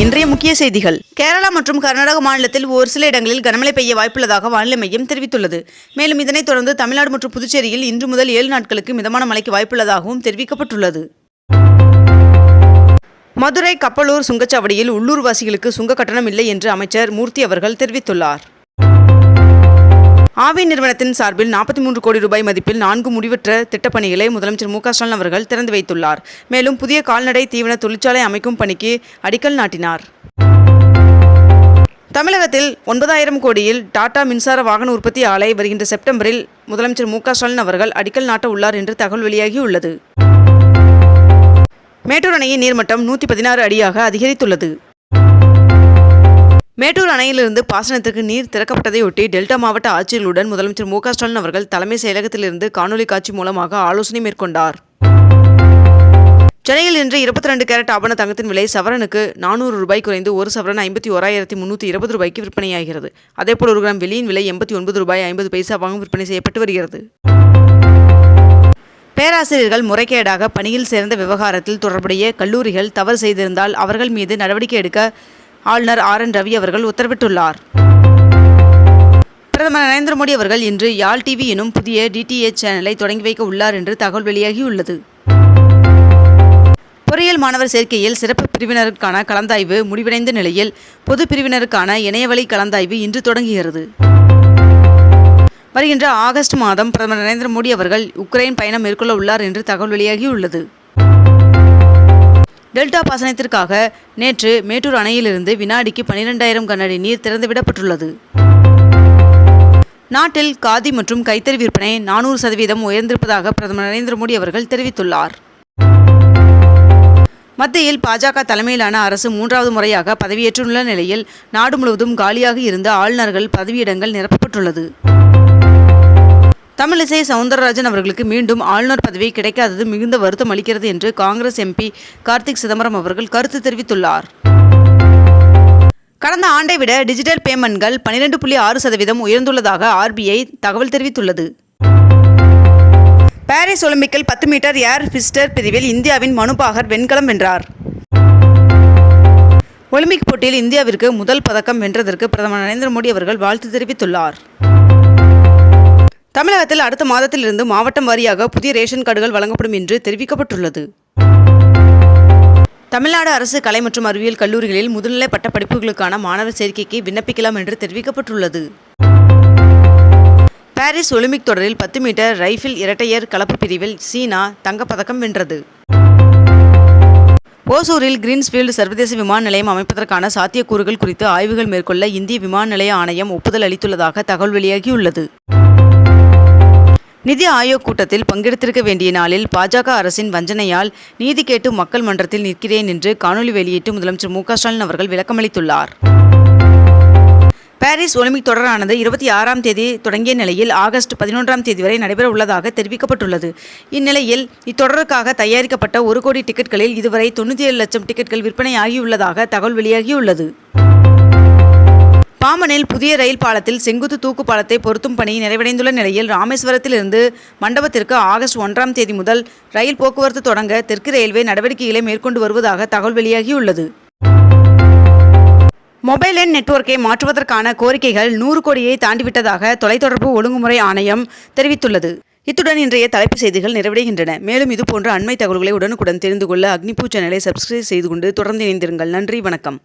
இன்றைய முக்கிய செய்திகள். கேரளா மற்றும் கர்நாடக மாநிலத்தில் ஒரு சில இடங்களில் கனமழை பெய்ய வாய்ப்புள்ளதாக வானிலை மையம் தெரிவித்துள்ளது. மேலும் இதனைத் தொடர்ந்து தமிழ்நாடு மற்றும் புதுச்சேரியில் இன்று முதல் ஏழு நாட்களுக்கு மிதமான மழைக்கு வாய்ப்புள்ளதாகவும் தெரிவிக்கப்பட்டுள்ளது. மதுரை கப்பலூர் சுங்கச்சாவடியில் உள்ளூர்வாசிகளுக்கு சுங்க கட்டணம் இல்லை என்று அமைச்சர் மூர்த்தி அவர்கள் தெரிவித்துள்ளார். ஆவி நிறுவனத்தின் சார்பில் நாற்பத்தி மூன்று கோடி ரூபாய் மதிப்பில் நான்கு முடிவற்ற திட்டப்பணிகளை முதலமைச்சர் மு ஸ்டாலின் அவர்கள் திறந்து வைத்துள்ளார். மேலும் புதிய கால்நடை தீவன தொழிற்சாலை அமைக்கும் பணிக்கு அடிக்கல் நாட்டினார். தமிழகத்தில் ஒன்பதாயிரம் கோடியில் டாடா மின்சார வாகன உற்பத்தி ஆலை வருகின்ற செப்டம்பரில் முதலமைச்சர் மு ஸ்டாலின் அவர்கள் அடிக்கல் நாட்ட உள்ளார் என்று தகவல் வெளியாகியுள்ளது மேட்டூர் அணையின் நீர்மட்டம் நூற்றி பதினாறு அடியாக அதிகரித்துள்ளது. மேட்டூர் அணையிலிருந்து பாசனத்திற்கு நீர் திறக்கப்பட்டதையொட்டி டெல்டா மாவட்ட ஆட்சியர்களுடன் முதலமைச்சர் மு ஸ்டாலின் அவர்கள் தலைமை செயலகத்திலிருந்து காணொலி காட்சி மூலமாக ஆலோசனை மேற்கொண்டார். சென்னையில் இன்று இருபத்தி ரெண்டு கேரட் ஆபண தங்கத்தின் விலை சவரனுக்கு நானூறு ரூபாய் குறைந்து ஒரு சவரன் ஐம்பத்தி ஓராயிரத்தி முன்னூற்றி இருபது ரூபாய்க்கு விற்பனையாகிறது. அதேபோல் ஒரு கிராம் வெள்ளியின் விலை எண்பத்தி ஒன்பது ரூபாய் ஐம்பது பைசாவாகவும் விற்பனை செய்யப்பட்டு வருகிறது. பேராசிரியர்கள் முறைகேடாக பணியில் சேர்ந்த விவகாரத்தில் தொடர்புடைய கல்லூரிகள் தவறு செய்திருந்தால் அவர்கள் மீது நடவடிக்கை எடுக்க ஆளுநர் ஆர் என் ரவி அவர்கள் உத்தரவிட்டுள்ளார். பிரதமர் நரேந்திர மோடி அவர்கள் இன்று யாழ் டிவி எனும் புதிய டிடிஎச் சேனலை தொடங்கி வைக்க உள்ளார் என்று தகவல் வெளியாகியுள்ளது. பொறியியல் மாணவர் சேர்க்கையில் சிறப்பு பிரிவினருக்கான கலந்தாய்வு முடிவடைந்த நிலையில் பொது பிரிவினருக்கான இணையவழி கலந்தாய்வு இன்று தொடங்குகிறது. வருகின்ற ஆகஸ்ட் மாதம் பிரதமர் நரேந்திர மோடி அவர்கள் உக்ரைன் பயணம் மேற்கொள்ள உள்ளார் என்று தகவல் வெளியாகியுள்ளது. டெல்டா பாசனத்திற்காக நேற்று மேட்டூர் அணையிலிருந்து வினாடிக்கு பனிரெண்டாயிரம் கனஅடி நீர் திறந்துவிடப்பட்டுள்ளது. நாட்டில் காதி மற்றும் கைத்தறி விற்பனை நானூறு சதவீதம் உயர்ந்திருப்பதாக பிரதமர் நரேந்திர மோடி அவர்கள் தெரிவித்துள்ளார். மத்தியில் பாஜக தலைமையிலான அரசு மூன்றாவது முறையாக பதவியேற்றுள்ள நிலையில் நாடு முழுவதும் காலியாக இருந்த ஆளுநர்கள் பதவியிடங்கள் நிரப்பப்பட்டுள்ளது. தமிழிசை சவுந்தரராஜன் அவர்களுக்கு மீண்டும் ஆளுநர் பதவி கிடைக்காதது மிகுந்த வருத்தம் அளிக்கிறது என்று காங்கிரஸ் எம்பி கார்த்திக் சிதம்பரம் அவர்கள் கருத்து தெரிவித்துள்ளார். கடந்த ஆண்டை விட டிஜிட்டல் பேமெண்ட்கள் பனிரெண்டு புள்ளி ஆறு சதவீதம் உயர்ந்துள்ளதாக ஆர்பிஐ தகவல் தெரிவித்துள்ளது. பாரிஸ் ஒலிம்பிக்கில் பத்து மீட்டர் ஏர் பிஸ்டர் பிரிவில் இந்தியாவின் மனுபாகர் வெண்கலம் வென்றார். ஒலிம்பிக் போட்டியில் இந்தியாவிற்கு முதல் பதக்கம் வென்றதற்கு பிரதமர் நரேந்திர மோடி அவர்கள் வாழ்த்து தெரிவித்துள்ளார். தமிழகத்தில் அடுத்த மாதத்திலிருந்து மாவட்டம் வாரியாக புதிய ரேஷன் கார்டுகள் வழங்கப்படும் என்று தெரிவிக்கப்பட்டுள்ளது. தமிழ்நாடு அரசு கலை மற்றும் அறிவியல் கல்லூரிகளில் முதுநிலை பட்ட படிப்புகளுக்கான மாணவர் சேர்க்கைக்கு விண்ணப்பிக்கலாம் என்று தெரிவிக்கப்பட்டுள்ளது. பாரிஸ் ஒலிம்பிக் தொடரில் பத்து மீட்டர் ரைஃபிள் இரட்டையர் கலப்பு பிரிவில் சீனா தங்கப்பதக்கம் வென்றது. ஓசூரில் கிரீன்ஸ்ஃபீல்டு சர்வதேச விமான நிலையம் அமைப்பதற்கான சாத்தியக்கூறுகள் குறித்து ஆய்வுகள் மேற்கொள்ள இந்திய விமான நிலைய ஆணையம் ஒப்புதல் அளித்துள்ளதாக தகவல் வெளியாகியுள்ளது. நிதி ஆயோக் கூட்டத்தில் பங்கெடுத்திருக்க வேண்டிய நாளில் பாஜக அரசின் வஞ்சனையால் நீதி கேட்டு மக்கள் மன்றத்தில் நிற்கிறேன் என்று காணொலி வெளியிட்டு முதலமைச்சர் மு ஸ்டாலின் அவர்கள் விளக்கமளித்துள்ளார். பாரிஸ் ஒலிம்பிக் தொடரானது இருபத்தி ஆறாம் தேதி தொடங்கிய நிலையில் ஆகஸ்ட் பதினொன்றாம் தேதி வரை நடைபெற உள்ளதாக தெரிவிக்கப்பட்டுள்ளது. இந்நிலையில் இத்தொடருக்காக தயாரிக்கப்பட்ட ஒரு கோடி டிக்கெட்களில் இதுவரை தொண்ணூற்றி ஏழு லட்சம் டிக்கெட்கள் விற்பனையாகியுள்ளதாக தகவல் வெளியாகியுள்ளது. பாம்பனில் புதிய ரயில் பாலத்தில் செங்குத்து தூக்கு பாலத்தை பொருத்தும் பணி நிறைவடைந்துள்ள நிலையில் ராமேஸ்வரத்திலிருந்து மண்டபத்திற்கு ஆகஸ்ட் ஒன்றாம் தேதி முதல் ரயில் போக்குவரத்து தொடங்க தெற்கு ரயில்வே நடவடிக்கைகளை மேற்கொண்டு வருவதாக தகவல் வெளியாகியுள்ளது. மொபைல் எண் நெட்வொர்க்கை மாற்றுவதற்கான கோரிக்கைகள் நூறு கோடியை தாண்டிவிட்டதாக தொலைத்தொடர்பு ஒழுங்குமுறை ஆணையம் தெரிவித்துள்ளது. இத்துடன் இன்றைய தலைப்பு செய்திகள் நிறைவடைகின்றன. மேலும் இதுபோன்ற அண்மை தகவல்களை உடனுக்குடன் தெரிந்து கொள்ள அக்னிபூ சேனலை சப்ஸ்கிரைப் செய்து கொண்டு தொடர்ந்து இணைந்திருங்கள். நன்றி வணக்கம்.